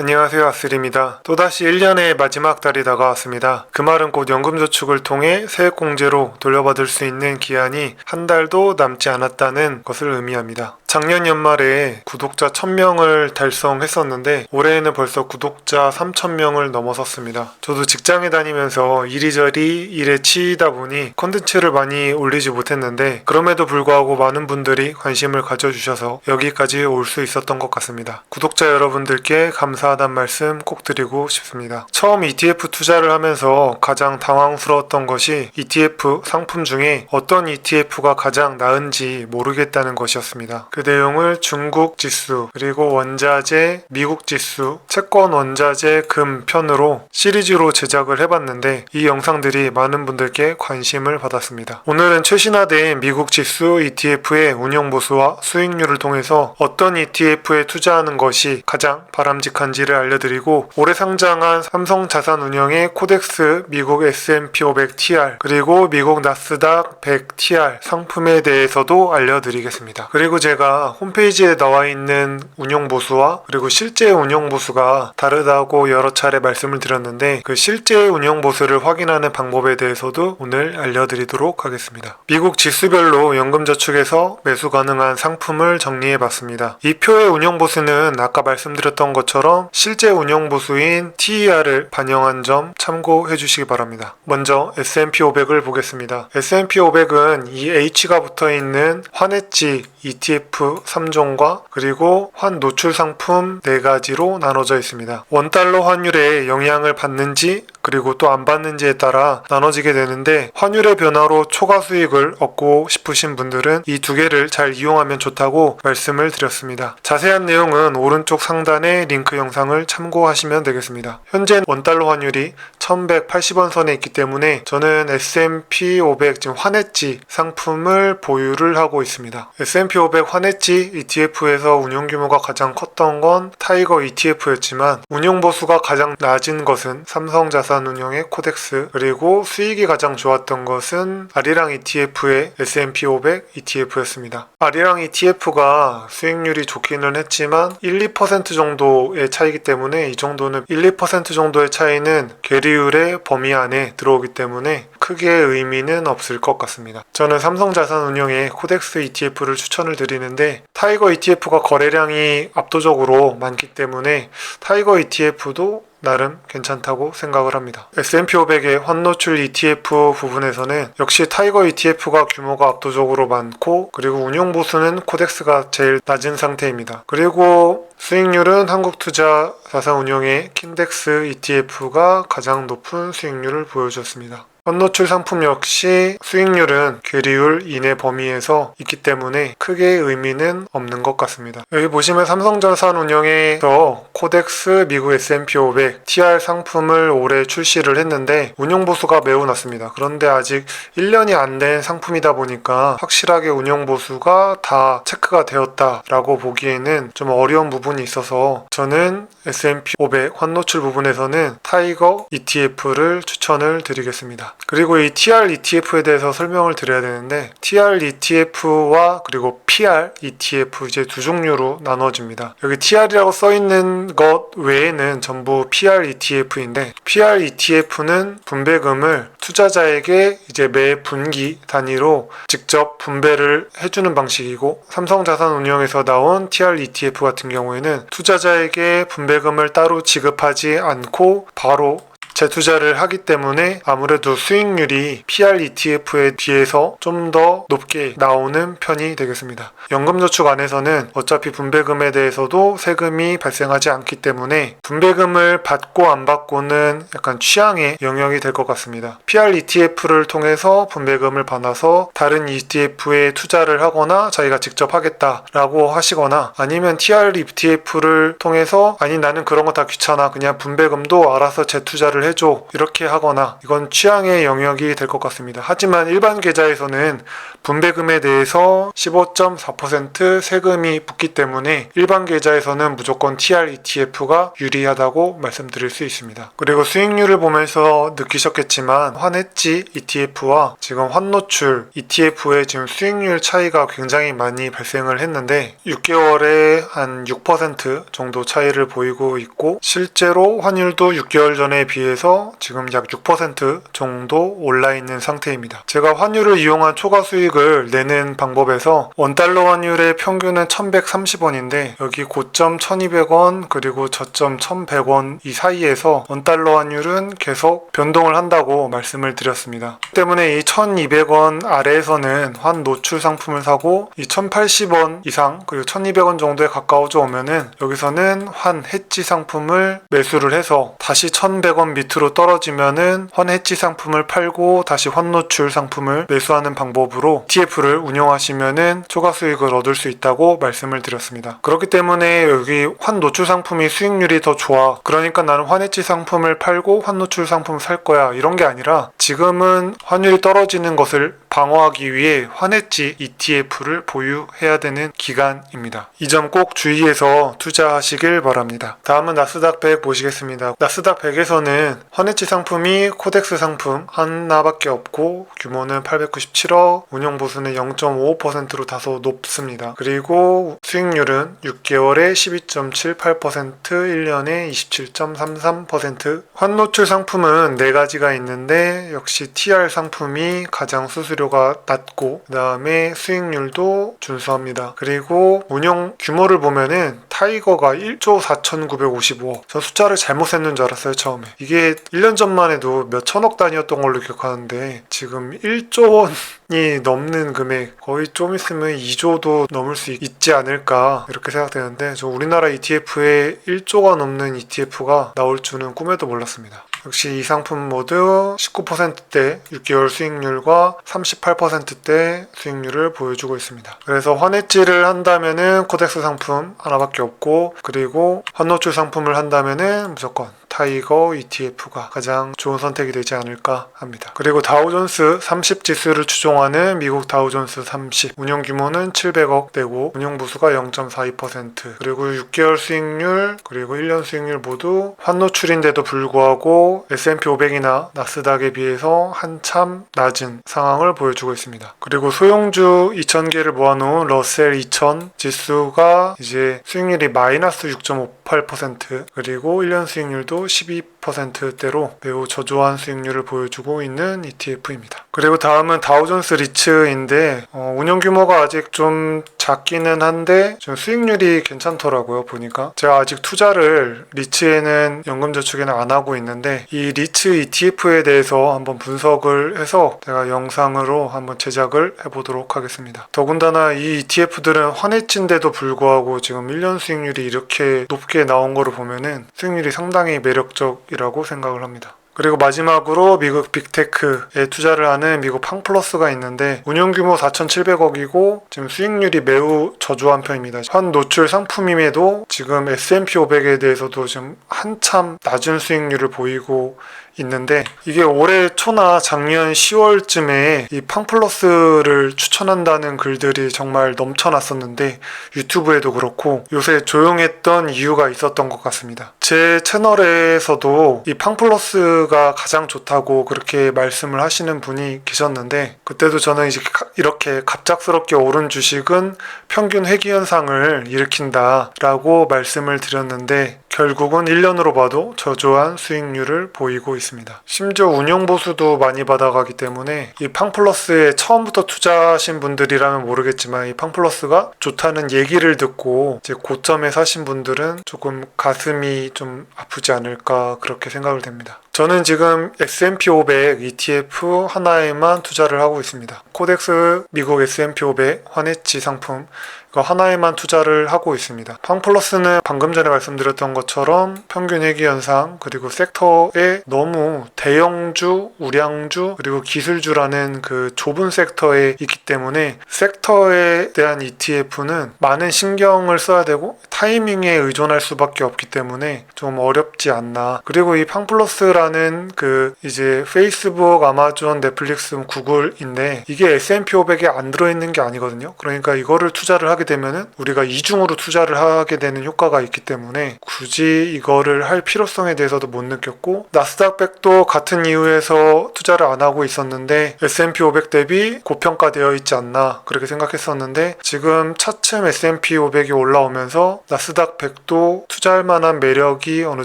안녕하세요 아슬입니다. 또다시 1년의 마지막 달이 다가왔습니다. 그 말은 곧 연금저축을 통해 세액공제로 돌려받을 수 있는 기한이 한 달도 남지 않았다는 것을 의미합니다. 작년 연말에 구독자 1000명을 달성했었는데 올해에는 벌써 구독자 3000명을 넘어섰습니다. 저도 직장에 다니면서 이리저리 일에 치이다 보니 컨텐츠를 많이 올리지 못했는데 그럼에도 불구하고 많은 분들이 관심을 가져주셔서 여기까지 올 수 있었던 것 같습니다. 구독자 여러분들께 감사하단 말씀 꼭 드리고 싶습니다. 처음 ETF 투자를 하면서 가장 당황스러웠던 것이 ETF 상품 중에 어떤 ETF가 가장 나은지 모르겠다는 것이었습니다. 그 내용을 중국 지수, 그리고 원자재, 미국 지수, 채권 원자재 금 편으로 시리즈로 제작을 해봤는데 이 영상들이 많은 분들께 관심을 받았습니다. 오늘은 최신화된 미국 지수 ETF의 운영 보수와 수익률을 통해서 어떤 ETF에 투자하는 것이 가장 바람직한지를 알려드리고 올해 상장한 삼성 자산운용의 코덱스 미국 S&P 500 TR 그리고 미국 나스닥 100 TR 상품에 대해서도 알려드리겠습니다. 그리고 제가 홈페이지에 나와 있는 운용 보수와 그리고 실제 운용 보수가 다르다고 여러 차례 말씀을 드렸는데 그 실제 운용 보수를 확인하는 방법에 대해서도 오늘 알려드리도록 하겠습니다. 미국 지수별로 연금저축에서 매수 가능한 상품을 정리해 봤습니다. 이 표의 운용 보수는 아까 말씀드렸던 것처럼 실제 운용 보수인 TER을 반영한 점 참고해 주시기 바랍니다. 먼저 S&P 500을 보겠습니다. S&P 500은 이 H가 붙어 있는 환해지 ETF 3종과 그리고 환 노출 상품 4가지로 나눠져 있습니다. 원달러 환율에 영향을 받는지 그리고 또 안 받는지에 따라 나눠지게 되는데 환율의 변화로 초과 수익을 얻고 싶으신 분들은 이 두 개를 잘 이용하면 좋다고 말씀을 드렸습니다. 자세한 내용은 오른쪽 상단의 링크 영상을 참고하시면 되겠습니다. 현재 원달러 환율이 1180원 선에 있기 때문에 저는 S&P 500 지금 환해지 상품을 보유를 하고 있습니다. S&P 500 환해지 ETF에서 운용 규모가 가장 컸던 건 타이거 ETF였지만 운용 보수가 가장 낮은 것은 삼성자산 운용의 코덱스 그리고 수익이 가장 좋았던 것은 아리랑 ETF의 S&P 500 ETF였습니다. 아리랑 ETF가 수익률이 좋기는 했지만 1, 2% 정도의 차이기 때문에 이 정도는 1, 2% 정도의 차이는 계리율의 범위 안에 들어오기 때문에 크게 의미는 없을 것 같습니다. 저는 삼성자산운용의 코덱스 ETF를 추천을 드리는데 타이거 ETF가 거래량이 압도적으로 많기 때문에 타이거 ETF도 나름 괜찮다고 생각을 합니다. S&P 500의 환노출 ETF 부분에서는 역시 타이거 ETF가 규모가 압도적으로 많고 그리고 운용 보수는 코덱스가 제일 낮은 상태입니다. 그리고 수익률은 한국투자 자산운용의 킨덱스 ETF가 가장 높은 수익률을 보여줬습니다. 환노출 상품 역시 수익률은 괴리율 이내 범위에서 있기 때문에 크게 의미는 없는 것 같습니다. 여기 보시면 삼성자산운용에서 코덱스 미국 S&P 500 TR 상품을 올해 출시를 했는데 운용 보수가 매우 낮습니다. 그런데 아직 1년이 안 된 상품이다 보니까 확실하게 운용 보수가 다 체크가 되었다라고 보기에는 좀 어려운 부분이 있어서 저는 S&P 500 환노출 부분에서는 타이거 ETF를 추천을 드리겠습니다. 그리고 이 TR ETF에 대해서 설명을 드려야 되는데 TR ETF와 그리고 PR ETF 이제 두 종류로 나눠집니다. 여기 TR이라고 써 있는 것 외에는 전부 PR ETF인데 PR ETF는 분배금을 투자자에게 이제 매 분기 단위로 직접 분배를 해주는 방식이고 삼성자산운용에서 나온 TR ETF 같은 경우에는 투자자에게 분배금을 따로 지급하지 않고 바로 재투자를 하기 때문에 아무래도 수익률이 PR ETF에 비해서 좀 더 높게 나오는 편이 되겠습니다. 연금저축 안에서는 어차피 분배금에 대해서도 세금이 발생하지 않기 때문에 분배금을 받고 안 받고는 약간 취향의 영역이 될 것 같습니다. PR ETF를 통해서 분배금을 받아서 다른 ETF에 투자를 하거나 자기가 직접 하겠다라고 하시거나 아니면 TR ETF를 통해서 아니 나는 그런 거 다 귀찮아 그냥 분배금도 알아서 재투자를 해줘 이렇게 하거나 이건 취향의 영역이 될 것 같습니다. 하지만 일반 계좌에서는 분배금에 대해서 15.4% 세금이 붙기 때문에 일반 계좌에서는 무조건 TR ETF가 유리하다고 말씀드릴 수 있습니다. 그리고 수익률을 보면서 느끼셨겠지만 환해지 ETF와 지금 환노출 ETF의 지금 수익률 차이가 굉장히 많이 발생을 했는데 6개월에 한 6% 정도 차이를 보이고 있고 실제로 환율도 6개월 전에 비해서 지금 약 6% 정도 올라 있는 상태입니다. 제가 환율을 이용한 초과 수익을 내는 방법에서 원달러 환율의 평균은 1130원인데 여기 고점 1200원 그리고 저점 1100원 이 사이에서 원달러 환율은 계속 변동을 한다고 말씀을 드렸습니다. 때문에 이 1200원 아래에서는 환 노출 상품을 사고 이 1080원 이상 그리고 1200원 정도에 가까워져 오면은 여기서는 환 해지 상품을 매수를 해서 다시 1100원 밑 으로 떨어지면은 환 해지 상품을 팔고 다시 환 노출 상품을 매수하는 방법으로 TF를 운영하시면은 초과 수익을 얻을 수 있다고 말씀을 드렸습니다. 그렇기 때문에 여기 환 노출 상품이 수익률이 더 좋아. 그러니까 나는 환 해지 상품을 팔고 환 노출 상품을 살 거야. 이런 게 아니라 지금은 환율이 떨어지는 것을 방어하기 위해 환해지 ETF를 보유해야 되는 기간입니다. 이 점 꼭 주의해서 투자하시길 바랍니다. 다음은 나스닥 100 보시겠습니다. 나스닥 100에서는 환해지 상품이 코덱스 상품 하나밖에 없고 규모는 897억, 운영 보수는 0.55%로 다소 높습니다. 그리고 수익률은 6개월에 12.78%, 1년에 27.33%. 환노출 상품은 4가지가 있는데 역시 TR 상품이 가장 수수료가 낮고 그 다음에 수익률도 준수합니다. 그리고 운영 규모를 보면은 타이거가 1조 4,955억. 저 숫자를 잘못 셌는 줄 알았어요 처음에. 이게 1년 전만 해도 몇 천억 단위였던 걸로 기억하는데 지금 1조 원이 넘는 금액 거의 좀 있으면 2조도 넘을 수 있지 않을까 이렇게 생각되는데 저 우리나라 ETF에 1조가 넘는 ETF가 나올 줄은 꿈에도 몰랐습니다. 역시 이 상품 모두 19%대 6개월 수익률과 38%대 수익률을 보여주고 있습니다. 그래서 환해지를 한다면은 코덱스 상품 하나밖에 없고 그리고 환노출 상품을 한다면은 무조건 타이거 ETF가 가장 좋은 선택이 되지 않을까 합니다. 그리고 다우존스 30 지수를 추종하는 미국 다우존스 30 운영 규모는 700억 되고 운영 부수가 0.42% 그리고 6개월 수익률 그리고 1년 수익률 모두 환노출인데도 불구하고 S&P 500이나 나스닥에 비해서 한참 낮은 상황을 보여주고 있습니다. 그리고 소형주 2000개를 모아놓은 러셀 2000 지수가 이제 수익률이 마이너스 6.58% 그리고 1년 수익률도 12%대로 매우 저조한 수익률을 보여주고 있는 ETF입니다. 그리고 다음은 다우존스 리츠인데 어, 운영 규모가 아직 좀 작기는 한데 좀 수익률이 괜찮더라고요 보니까 제가 아직 투자를 리츠에는 연금저축에는 안 하고 있는데 이 리츠 ETF에 대해서 한번 분석을 해서 제가 영상으로 한번 제작을 해보도록 하겠습니다. 더군다나 이 ETF들은 환해진데도 불구하고 지금 1년 수익률이 이렇게 높게 나온 거를 보면은 수익률이 상당히 매력적이라고 생각을 합니다. 그리고 마지막으로 미국 빅테크에 투자를 하는 미국 팡플러스가 있는데 운용 규모 4,700억이고 지금 수익률이 매우 저조한 편입니다. 현 노출 상품임에도 지금 S&P 500에 대해서도 지금 한참 낮은 수익률을 보이고 있는데 이게 올해 초나 작년 10월쯤에 이 팡플러스를 추천한다는 글들이 정말 넘쳐났었는데 유튜브에도 그렇고 요새 조용했던 이유가 있었던 것 같습니다. 제 채널에서도 이 팡플러스가 가장 좋다고 그렇게 말씀을 하시는 분이 계셨는데 그때도 저는 이제 이렇게 갑작스럽게 오른 주식은 평균 회귀 현상을 일으킨다라고 말씀을 드렸는데 결국은 1년으로 봐도 저조한 수익률을 보이고 있습니다. 심지어 운용 보수도 많이 받아가기 때문에 이 팡플러스에 처음부터 투자하신 분들이라면 모르겠지만 이 팡플러스가 좋다는 얘기를 듣고 이제 고점에 사신 분들은 조금 가슴이 좀 아프지 않을까 그렇게 생각을 됩니다. 저는 지금 S&P 500 ETF 하나에만 투자를 하고 있습니다. 코덱스 미국 S&P 500 환해지 상품 이거 하나에만 투자를 하고 있습니다. 팡플러스는 방금 전에 말씀드렸던 것처럼 평균 회귀 현상 그리고 섹터에 너무 대형주, 우량주 그리고 기술주라는 그 좁은 섹터에 있기 때문에 섹터에 대한 ETF는 많은 신경을 써야 되고 타이밍에 의존할 수밖에 없기 때문에 좀 어렵지 않나. 그리고 이 팡플러스라 투자는 그 이제 페이스북, 아마존, 넷플릭스, 구글인데 이게 S&P 500에 안 들어있는 게 아니거든요. 그러니까 이거를 투자를 하게 되면은 우리가 이중으로 투자를 하게 되는 효과가 있기 때문에 굳이 이거를 할 필요성에 대해서도 못 느꼈고 나스닥 100도 같은 이유에서 투자를 안 하고 있었는데 S&P 500 대비 고평가되어 있지 않나 그렇게 생각했었는데 지금 차츰 S&P 500이 올라오면서 나스닥 100도 투자할 만한 매력이 어느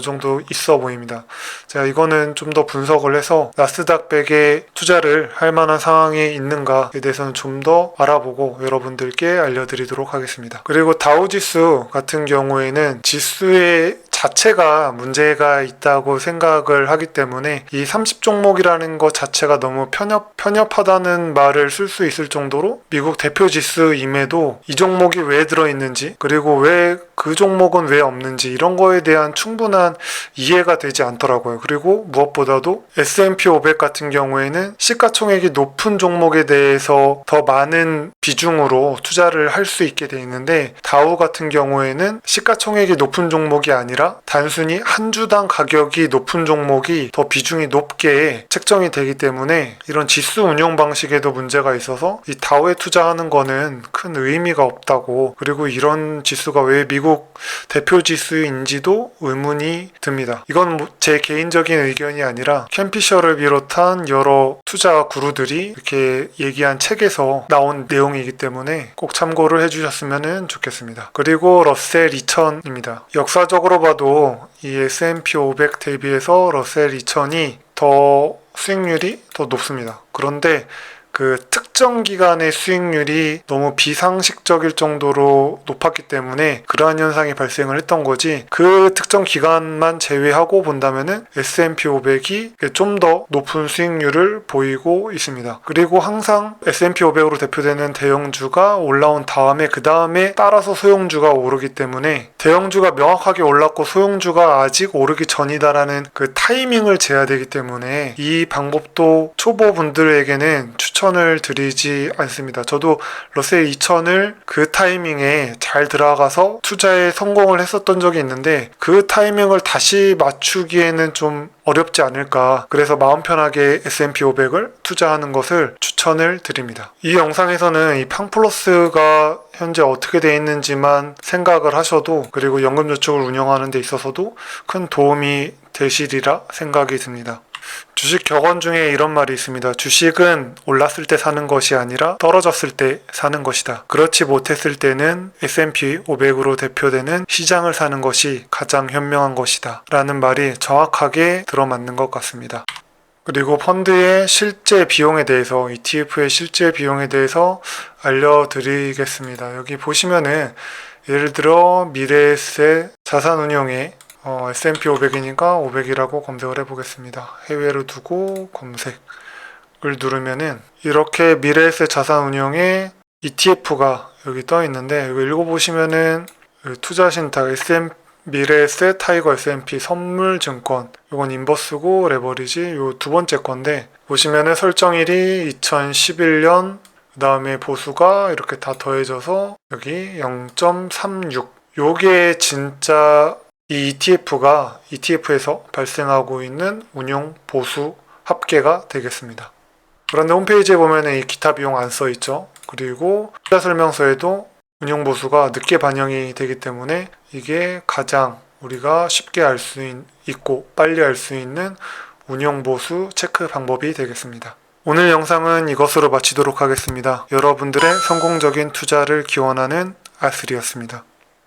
정도 있어 보입니다. 제가 이거는 좀 더 분석을 해서 나스닥 100에 투자를 할 만한 상황이 있는가에 대해서는 좀 더 알아보고 여러분들께 알려드리도록 하겠습니다. 그리고 다우지수 같은 경우에는 지수의 자체가 문제가 있다고 생각을 하기 때문에 이 30종목이라는 것 자체가 너무 편협, 편협하다는 말을 쓸 수 있을 정도로 미국 대표 지수임에도 이 종목이 왜 들어있는지 그리고 왜 그 종목은 왜 없는지 이런 거에 대한 충분한 이해가 되지 않더라고요. 그리고 무엇보다도 S&P 500 같은 경우에는 시가총액이 높은 종목에 대해서 더 많은 비중으로 투자를 할 수 있게 돼 있는데 다우 같은 경우에는 시가총액이 높은 종목이 아니라 단순히 한 주당 가격이 높은 종목이 더 비중이 높게 책정이 되기 때문에 이런 지수 운용 방식에도 문제가 있어서 이 다우에 투자하는 거는 큰 의미가 없다고 그리고 이런 지수가 왜 미국 대표 지수인지도 의문이 듭니다. 이건 뭐제 개인적인 의견이 아니라 캠피셔를 비롯한 여러 투자 구루들이 이렇게 얘기한 책에서 나온 내용이기 때문에 꼭 참고를 해주셨으면 좋겠습니다. 그리고 러셀 2000입니다. 역사적으로 봐도 이 S&P 500 대비해서 러셀 2000이 더 수익률이 더 높습니다. 그런데 그 특정 기간의 수익률이 너무 비상식적일 정도로 높았기 때문에 그러한 현상이 발생을 했던 거지 그 특정 기간만 제외하고 본다면은 S&P 500이 좀 더 높은 수익률을 보이고 있습니다. 그리고 항상 S&P 500으로 대표되는 대형주가 올라온 다음에 그 다음에 따라서 소형주가 오르기 때문에 대형주가 명확하게 올랐고 소형주가 아직 오르기 전이다라는 그 타이밍을 재야 되기 때문에 이 방법도 초보분들에게는 추천 을 드리지 않습니다. 저도 러셀 2000을 그 타이밍에 잘 들어가서 투자에 성공을 했었던 적이 있는데 그 타이밍을 다시 맞추기에는 좀 어렵지 않을까. 그래서 마음 편하게 S&P 500을 투자하는 것을 추천을 드립니다. 이 영상에서는 이 팡플러스가 현재 어떻게 되어 있는지만 생각을 하셔도 그리고 연금저축을 운영하는 데 있어서도 큰 도움이 되시리라 생각이 듭니다. 주식 격언 중에 이런 말이 있습니다. 주식은 올랐을 때 사는 것이 아니라 떨어졌을 때 사는 것이다. 그렇지 못했을 때는 S&P 500으로 대표되는 시장을 사는 것이 가장 현명한 것이다. 라는 말이 정확하게 들어맞는 것 같습니다. 그리고 펀드의 실제 비용에 대해서 ETF의 실제 비용에 대해서 알려드리겠습니다. 여기 보시면은 예를 들어 미래에셋 자산운용에 어, S&P 500이니까 500이라고 검색을 해보겠습니다. 해외로 두고 검색을 누르면은 이렇게 미래에셋 자산운용의 ETF가 여기 떠 있는데 여기 읽어보시면은 투자 신탁 SM 미래에셋 타이거 S&P 선물증권 이건 인버스고 레버리지 요 두 번째 건데 보시면은 설정일이 2011년 그 다음에 보수가 이렇게 다 더해져서 여기 0.36 요게 진짜 이 ETF가 ETF에서 발생하고 있는 운용 보수 합계가 되겠습니다. 그런데 홈페이지에 보면 이 기타 비용 안 써 있죠. 그리고 투자 설명서에도 운용 보수가 늦게 반영이 되기 때문에 이게 가장 우리가 쉽게 알 수 있고 빨리 알 수 있는 운용 보수 체크 방법이 되겠습니다. 오늘 영상은 이것으로 마치도록 하겠습니다. 여러분들의 성공적인 투자를 기원하는 아슬이었습니다.